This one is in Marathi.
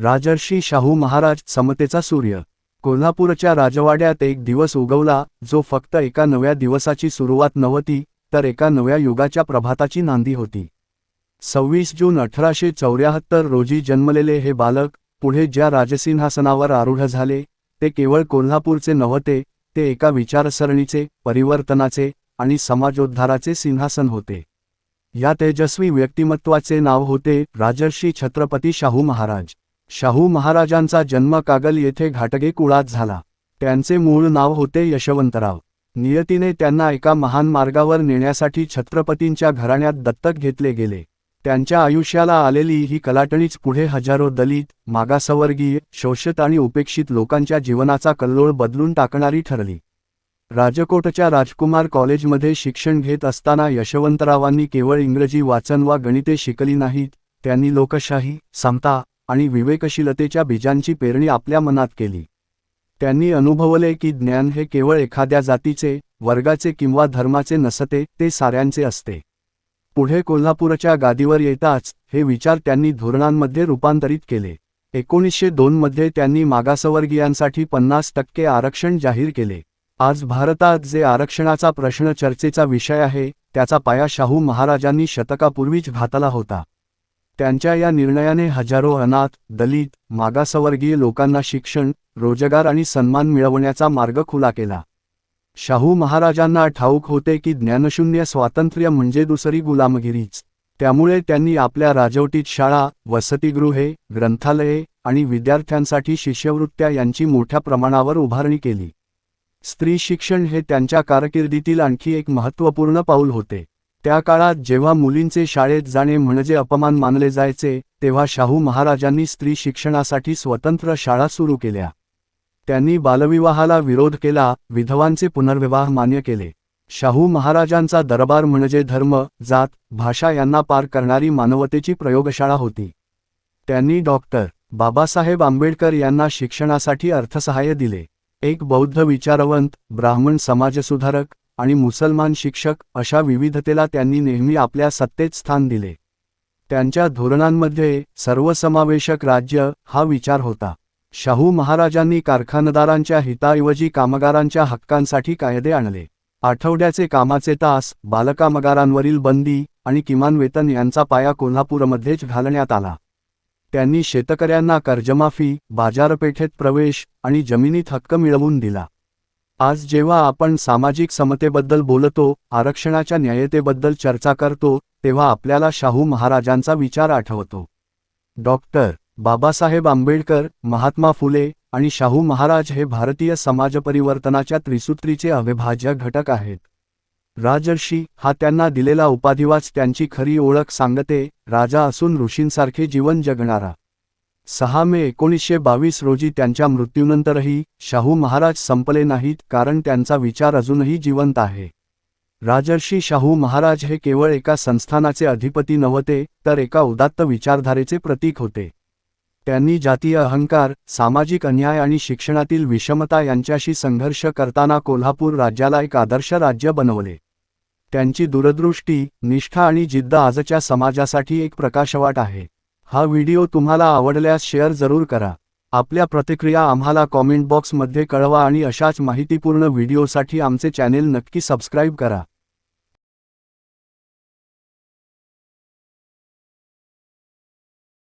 राजर्षी शाहू महाराज समतेचा सूर्य. कोल्हापूरच्या राजवाड्यात एक दिवस उगवला जो फक्त एका नव्या दिवसाची सुरुवात नव्हती तर एका नव्या युगाच्या प्रभाताची नांदी होती. सव्वीस जून अठराशे चौऱ्याहत्तर रोजी जन्मलेले हे बालक पुढे ज्या राजसिंहासनावर आरूढ झाले ते केवळ कोल्हापूरचे नव्हते ते एका विचारसरणीचे परिवर्तनाचे आणि समाजोद्धाराचे सिंहासन होते. या तेजस्वी व्यक्तिमत्वाचे नाव होते राजर्षी छत्रपती शाहू महाराज. शाहू महाराजांचा जन्म कागल येथे घाटगे कुळात झाला. त्यांचे मूळ नाव होते यशवंतराव. नियतीने त्यांना एका महान मार्गावर नेण्यासाठी छत्रपतींच्या घराण्यात दत्तक घेतले गेले. त्यांच्या आयुष्याला आलेली ही कलाटणीच पुढे हजारो दलित मागासवर्गीय शोषित आणि उपेक्षित लोकांच्या जीवनाचा कल्लोळ बदलून टाकणारी ठरली. राजकोटच्या राजकुमार कॉलेजमध्ये शिक्षण घेत असताना यशवंतरावांनी केवळ इंग्रजी वाचन वा गणिते शिकली नाहीत त्यांनी लोकशाही समता आणि विवेकशीलतेच्या बीजांची पेरणी आपल्या मनात केली. त्यांनी अनुभवले की ज्ञान हे केवळ एखाद्या जातीचे वर्गाचे किंवा धर्माचे नसते ते साऱ्यांचे असते. पुढे कोल्हापूरच्या गादीवर येताच हे विचार त्यांनी धोरणांमध्ये रूपांतरित केले. एकोणीसशे दोनमध्ये त्यांनी मागासवर्गीयांसाठी पन्नास टक्के आरक्षण जाहीर केले. आज भारतात जे आरक्षणाचा प्रश्न चर्चेचा विषय आहे त्याचा पाया शाहू महाराजांनी शतकापूर्वीच घातला होता. त्यांच्या या निर्णयाने हजारो अनाथ दलित मागासवर्गीय लोकांना शिक्षण रोजगार आणि सन्मान मिळवण्याचा मार्ग खुला केला. शाहू महाराजांना ठाऊक होते की ज्ञानशून्य स्वातंत्र्य म्हणजे दुसरी गुलामगिरीच. त्यामुळे त्यांनी आपल्या राजवटीत शाळा वसतिगृहे ग्रंथालये आणि विद्यार्थ्यांसाठी शिष्यवृत्त्या यांची मोठ्या प्रमाणावर उभारणी केली. स्त्री शिक्षण हे त्यांच्या कारकिर्दीतील आणखी एक महत्त्वपूर्ण पाऊल होते. त्या काळात जेव्हा मुलींचे शाळेत जाणे म्हणजे अपमान मानले जायचे तेव्हा शाहू महाराजांनी स्त्री शिक्षणासाठी स्वतंत्र शाळा सुरू केल्या. त्यांनी बालविवाहाला विरोध केला विधवांचे पुनर्विवाह मान्य केले. शाहू महाराजांचा दरबार म्हणजे धर्म जात भाषा यांना पार करणारी मानवतेची प्रयोगशाळा होती. त्यांनी डॉक्टर बाबासाहेब आंबेडकर यांना शिक्षणासाठी अर्थसहाय्य दिले. एक बौद्ध विचारवंत ब्राह्मण समाजसुधारक आणि मुसलमान शिक्षक अशा विविधतेला त्यांनी नेहमी आपल्या सत्तेत स्थान दिले. त्यांच्या धोरणांमध्ये सर्वसमावेशक राज्य हा विचार होता. शाहू महाराजांनी कारखानदारांच्या हिताऐवजी कामगारांच्या हक्कांसाठी कायदे आणले. आठवड्याचे कामाचे तास बालकामगारांवरील बंदी आणि किमान वेतन यांचा पाया कोल्हापूरमध्येच घालण्यात आला. त्यांनी शेतकऱ्यांना कर्जमाफी बाजारपेठेत प्रवेश आणि जमिनीत हक्क मिळवून दिला. आज जेव्हा आपण सामाजिक समतेबद्दल बोलतो आरक्षणाच्या न्यायतेबद्दल चर्चा करतो तेव्हा आपल्याला शाहू महाराजांचा विचार आठवतो. डॉक्टर बाबासाहेब आंबेडकर महात्मा फुले आणि शाहू महाराज हे भारतीय समाजपरिवर्तनाच्या त्रिसूत्रीचे अविभाज्य घटक आहेत. राजर्षी हा त्यांना दिलेला उपाधिवाच त्यांची खरी ओळख सांगते राजा असून ऋषींसारखे जीवन जगणारा. सहा मे एकोणीसशे बावीस रोजी त्यांच्या मृत्यूनंतरही शाहू महाराज संपले नाहीत कारण त्यांचा विचार अजूनही जिवंत आहे. राजर्षी शाहू महाराज हे केवळ एका संस्थानाचे अधिपती नव्हते तर एका उदात्त विचारधारेचे प्रतीक होते. त्यांनी जातीय अहंकार सामाजिक अन्याय आणि शिक्षणातील विषमता यांच्याशी संघर्ष करताना कोल्हापूर राज्याला एक आदर्श राज्य बनवले. त्यांची दूरदृष्टी निष्ठा आणि जिद्द आजच्या समाजासाठी एक प्रकाशवाट आहे. हा व्हिडिओ तुम्हाला आवडल्यास शेअर जरूर करा. आपल्या प्रतिक्रिया आम्हाला कॉमेंट बॉक्समध्ये कळवा आणि अशाच माहितीपूर्ण व्हिडिओसाठी आमचे चॅनेल नक्की सबस्क्राईब करा.